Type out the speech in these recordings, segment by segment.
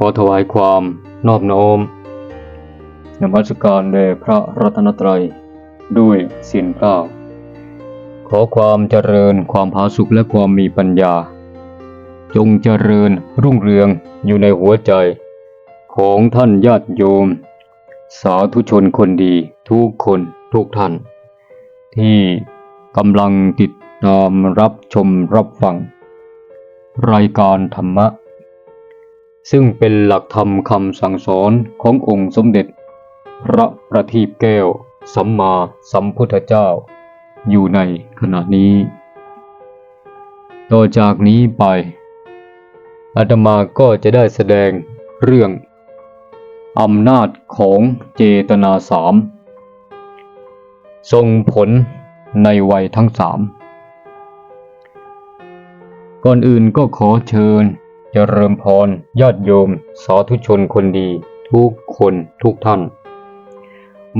ขอถวายความนอบน้อมนมัสการแด่พระรัตนตรัย ด้วยเสียงกล้าขอความเจริญความผาสุกและความมีปัญญา จงเจริญรุ่งเรืองอยู่ในหัวใจ ของท่านญาติโยม สาธุชนคนดีทุกคนทุกท่าน ที่กำลังติดตามรับชมรับฟัง รายการธรรมะ ซึ่งเป็นหลักธรรมคำสั่งสอนขององค์สมเด็จ พระประทีปแก้ว สัมมาสัมพุทธเจ้า อยู่ในขณะนี้ ต่อจากนี้ไปอาตมาก็จะได้แสดงเรื่องอำนาจของเจตนาสามส่งผลในวัยทั้งสามก่อนอื่นก็ขอเชิญ จเจริญพรญาติโยม สาธุชนคนดี ทุกคนทุกท่าน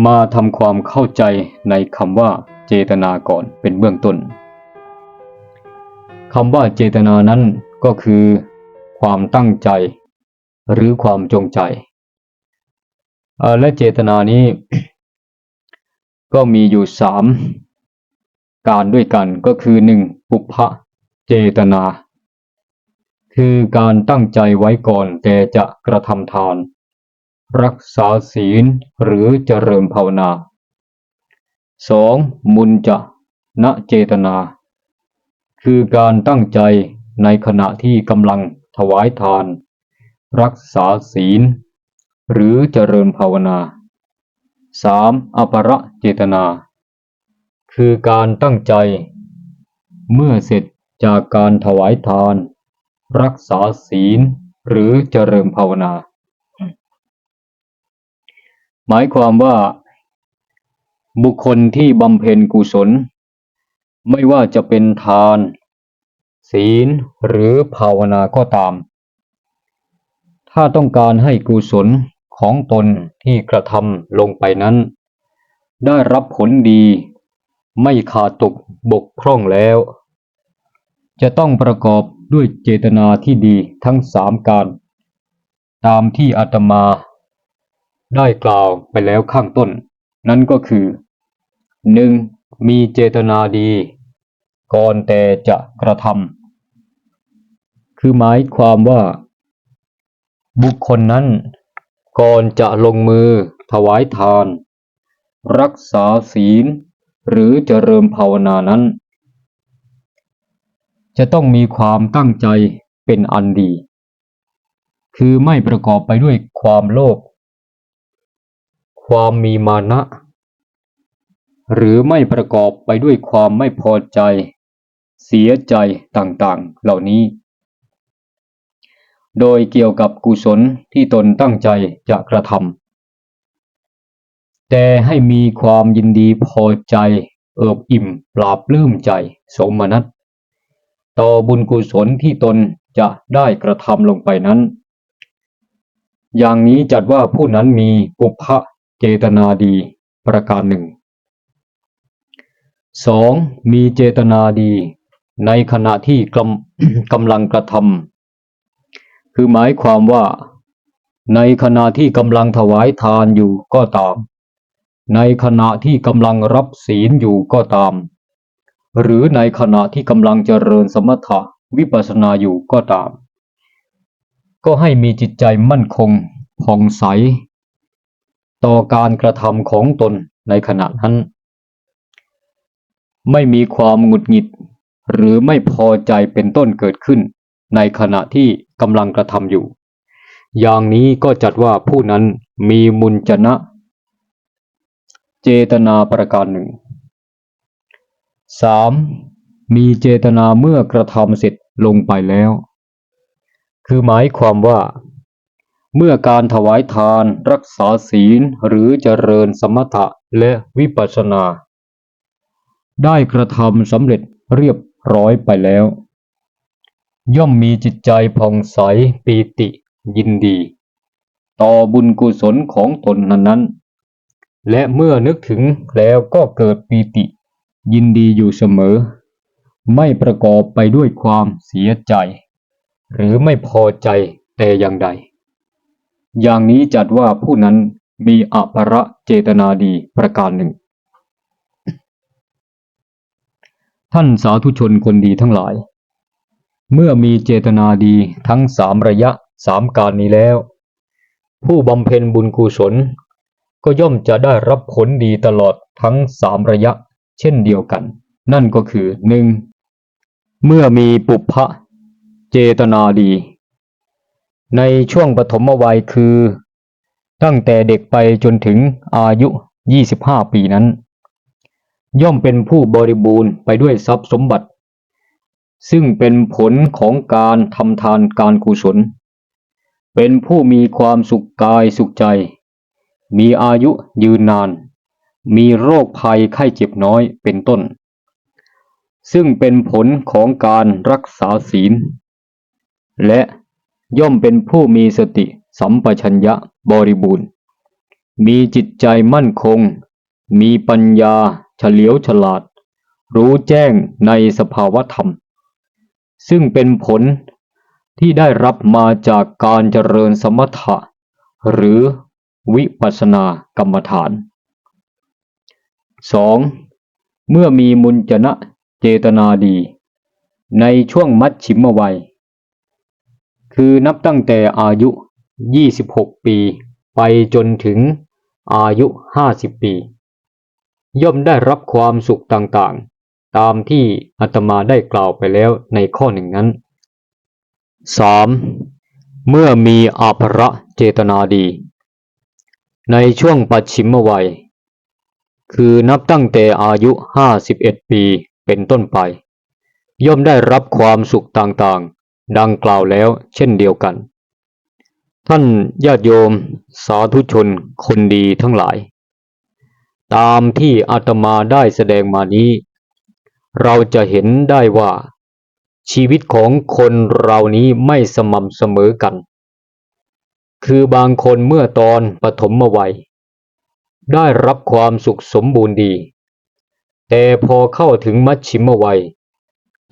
มาทำความเข้าใจในคำว่าเจตนาก่อนเป็นเบื้องต้นคำว่าเจตนานั้นก็คือ ความตั้งใจ หรือความจงใจ และเจตนานี้ ก็มีอยู่สามการด้วยกันก็คือหนึ่งปุพพะเจตนา คือการตั้งใจไว้ก่อนแต่จะกระทำทาน รักษาศีลหรือเจริญภาวนา 2. มุนจะณเจตนา คือการตั้งใจในขณะที่กำลังถวายทาน รักษาศีล หรือเจริญภาวนา 3. อภรเจตนา คือการตั้งใจ เมื่อเสร็จจากการถวายทาน รักษาศีล หรือเจริญภาวนา หมายความว่า บุคคลที่บำเพ็ญกุศล ไม่ว่าจะเป็นทาน ศีลหรือภาวนาก็ตาม ถ้าต้องการให้กุศลของตนที่กระทำลงไปนั้น ได้รับผลดี ไม่ขาดตกบกพร่องแล้ว จะต้องประกอบด้วยเจตนาที่ดีทั้งสามการ ตามที่อาตมา ได้กล่าวไปแล้วข้างต้น นั่นก็คือ 1. มีเจตนาดี ก่อนแต่จะกระทำคือหมายความว่า บุคคลนั้น ก่อนจะลงมือถวายทาน รักษาศีล หรือเจริญภาวนานั้น จะต้องมีความตั้งใจเป็นอันดี คือไม่ประกอบไปด้วยความโลภ ความมีมานะ หรือไม่ประกอบไปด้วยความไม่พอใจ เสียใจต่างๆ เหล่านี้ โดยเกี่ยวกับกุศลที่ตนตั้งใจจะกระทำ แต่ให้มีความยินดีพอใจ เอิบอิ่มปราบลื้มใจ สมนัต ต่อบุญกุศลที่ตนจะได้กระทำลงไปนั้น อย่างนี้จัดว่าผู้นั้นมีปุพพะเจตนาดีประการหนึ่งสองมีเจตนาดีในขณะที่กำกำลังกระทำคือหมายความว่า ในขณะที่กำลังถวายทานอยู่ก็ตาม ในขณะที่กำลังรับศีลอยู่ก็ตาม หรือในขณะที่กำลังเจริญสมถะวิปัสสนาอยู่ก็ตาม ก็ให้มีจิตใจมั่นคงผ่องใส ต่อการกระทำของตนในขณะนั้น ไม่มีความหงุดหงิด หรือไม่พอใจเป็นต้นเกิดขึ้น ในขณะที่กำลังกระทำอยู่ อย่างนี้ก็จัดว่าผู้นั้นมีมุญจนะ เจตนาประการหนึ่ง 3. มีเจตนาเมื่อกระทำเสร็จลงไปแล้ว คือหมายความว่า เมื่อการถวายทานรักษาศีลหรือเจริญสมถะและวิปัสสนา ได้กระทำสำเร็จเรียบร้อยไปแล้ว ย่อมมีจิตใจผ่องใสปีติยินดี ต่อบุญกุศลของตนนั้นๆและเมื่อนึกถึงแล้วก็เกิดปีติ ยินดีอยู่เสมอ ไม่ประกอบไปด้วยความเสียใจ หรือไม่พอใจแต่อย่างใด อย่างนี้จัดว่าผู้นั้นมีอัประเจตนาดีประการหนึ่ง ท่านสาธุชนคนดีทั้งหลาย เมื่อมีเจตนาดีทั้งสามระยะสามการนี้แล้ว ผู้บำเพ็ญบุญกุศลก็ย่อมจะได้รับผลดีตลอดทั้งสามระยะ เช่นเดียวกัน นั่นก็คือหนึ่งเมื่อมีปุพพะเจตนาดี ในช่วงปฐมวัยคือ ตั้งแต่เด็กไปจนถึงอายุ 25 ปีนั้น ย่อมเป็นผู้บริบูรณ์ไปด้วยทรัพย์สมบัติ ซึ่งเป็นผลของการทำทานการกุศล เป็นผู้มีความสุขกายสุขใจ มีอายุยืนนาน มีโรคภัยไข้เจ็บน้อยเป็นต้น ซึ่งเป็นผลของการรักษาศีล และย่อมเป็นผู้มีสติสัมปชัญญะบริบูรณ์ มีจิตใจมั่นคง มีปัญญาเฉลียวฉลาด รู้แจ้งในสภาวธรรม ซึ่งเป็นผลที่ได้รับมาจากการเจริญสมถะ หรือวิปัสสนากรรมฐาน 2. เมื่อมีมุญจนะเจตนาดี ในช่วงมัชชิมวัย คือนับตั้งแต่อายุ 26 ปี ไปจนถึงอายุ 50 ปี ย่อมได้รับความสุขต่างๆ ตามที่อาตมาได้กล่าวไปแล้วในข้อหนึ่งนั้น 3. เมื่อมีอาภระเจตนาดี ในช่วงปัจฉิมวัย คือนับตั้งแต่อายุ51ปีเป็นต้นไป ย่อมได้รับความสุขต่างๆ ดังกล่าวแล้วเช่นเดียวกัน ท่านญาติโยมสาธุชนคนดีทั้งหลาย ตามที่อาตมาได้แสดงมานี้ เราจะเห็นได้ว่า ชีวิตของคนเรานี้ไม่สม่ำเสมอกัน คือบางคนเมื่อตอนปฐมวัย ได้รับความสุขสมบูรณ์ดี แต่พอเข้าถึงมัชชิมวัย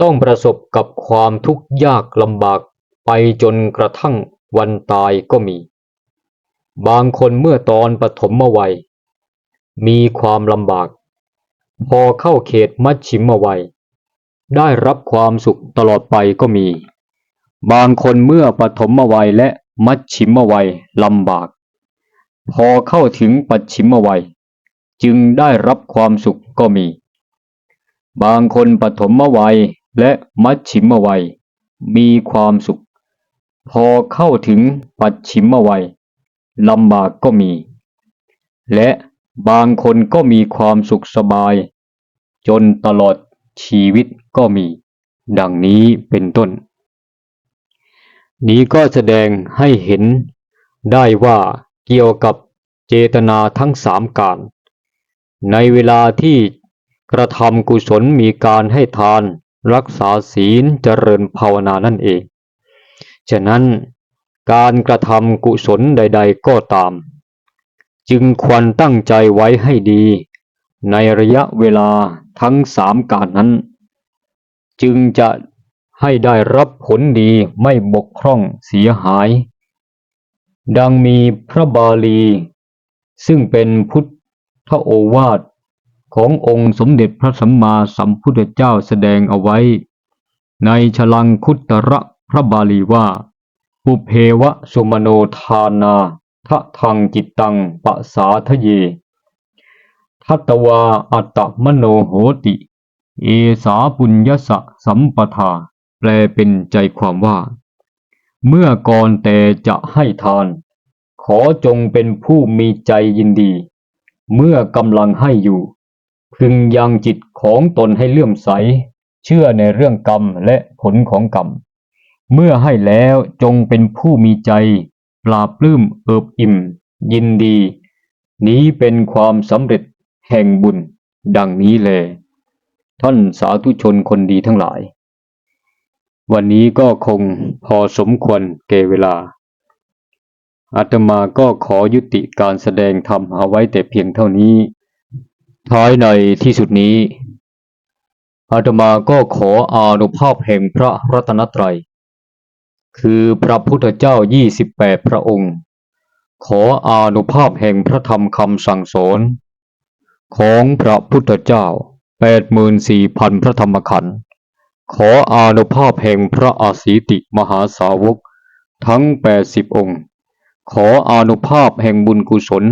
ต้องประสบกับความทุกข์ยากลำบากไปจนกระทั่งวันตายก็มี บางคนเมื่อตอนปฐมวัย มีความลำบาก พอเข้าเขตมัชชิมวัย ได้รับความสุขตลอดไปก็มี บางคนเมื่อปฐมวัยและมัชชิมวัยลำบาก พอเข้าถึงปัจฉิมวัย จึงได้รับความสุขก็มี บางคนปฐมวัยและมัชชิมวัย มีความสุข พอเข้าถึงปัจฉิมวัยลำบากก็มี และบางคนก็มีความสุขสบาย จนตลอดชีวิตก็มี ดังนี้เป็นต้น นี้ก็แสดงให้เห็นได้ว่า เกี่ยวกับเจตนาทั้งสามการ ในเวลาที่กระทำกุศลมีการให้ทาน รักษาศีลเจริญภาวนานั่นเอง ฉะนั้นการกระทำกุศลใด ๆ ก็ตาม จึงควรตั้งใจไว้ให้ดี ในระยะเวลาทั้งสามการนั้น จึงจะให้ได้รับผลดีไม่บกพร่องเสียหาย ดังมีพระบาลี ซึ่งเป็นพุทธโอวาทขององค์สมเด็จพระสัมมาสัมพุทธเจ้าแสดงเอาไว้ ในฉลังคุตระพระบาลีว่า ปุเพวะสุมโนทานาทะทังจิตตังปะสาทะเย ทัตตวาอัตตมโนโหติ เอสาปุญญสะสัมปทา แปลเป็นใจความว่า เมื่อก่อนแต่จะให้ทาน ขอจงเป็นผู้มีใจยินดี เมื่อกำลังให้อยู่ พึงยังจิตของตนให้เลื่อมใส เชื่อในเรื่องกรรมและผลของกรรม เมื่อให้แล้วจงเป็นผู้มีใจ ปราบปลื้มเอิบอิ่ม ยินดี นี้เป็นความสำเร็จแห่งบุญ ดังนี้แลท่านสาธุชนคนดีทั้งหลาย วันนี้ก็คงพอสมควรแก่เวลา อาตมาก็ขอยุติการแสดงธรรมเอาไว้แต่เพียงเท่านี้ ท้ายในที่สุดนี้ อาตมาก็ขออานุภาพแห่งพระรัตนตรัย คือพระพุทธเจ้า28พระองค์ ขออานุภาพแห่งพระธรรมคำสั่งสอนของพระพุทธเจ้าแปดหมื่นสี่พันพระธรรมขันธ์ ขออานุภาพแห่งพระอาสีติมหาสาวก ทั้งแปดสิบองค์ ขออานุภาพแห่งบุญกุศล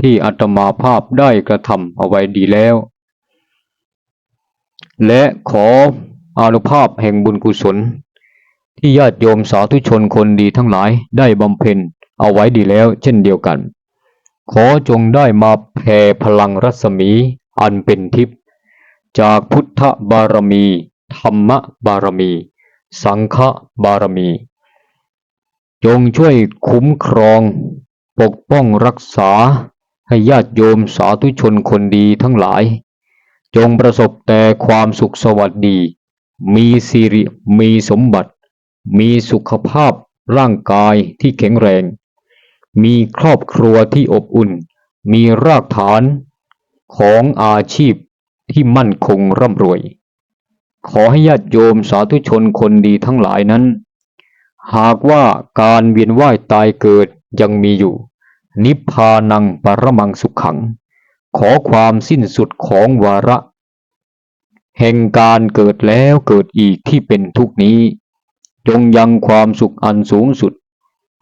ที่อาตมาภาพได้กระทำเอาไว้ดีแล้ว และขออานุภาพแห่งบุญกุศล ที่ญาติโยมสาธุชนคนดีทั้งหลายได้บำเพ็ญเอาไว้ดีแล้วเช่นเดียวกัน ขอจงได้มาแผ่พลังรัศมีอันเป็นทิพย์จากพุทธบารมี ธรรมบารมี สังฆบารมี จงช่วยคุ้มครอง ปกป้องรักษา ให้ญาติโยมสาธุชนคนดีทั้งหลาย จงประสบแต่ความสุขสวัสดี มีสิริมีสมบัติ มีสุขภาพร่างกายที่แข็งแรง มีครอบครัวที่อบอุ่น มีรากฐานของอาชีพที่มั่นคงร่ำรวย ขอให้ญาติโยมสาธุชนคนดีทั้งหลายนั้น หากว่าการเวียนว่ายตายเกิดยังมีอยู่ นิพพานังปรมังสุขขัง ขอความสิ้นสุดของวาระ แห่งการเกิดแล้วเกิดอีกที่เป็นทุกนี้ จงยังความสุขอันสูงสุด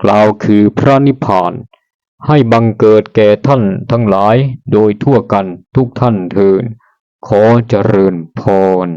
กล่าวคือพระนิพพานให้บังเกิดแก่ท่านทั้งหลายโดยทั่วกันทุกท่านเทินขอเจริญพร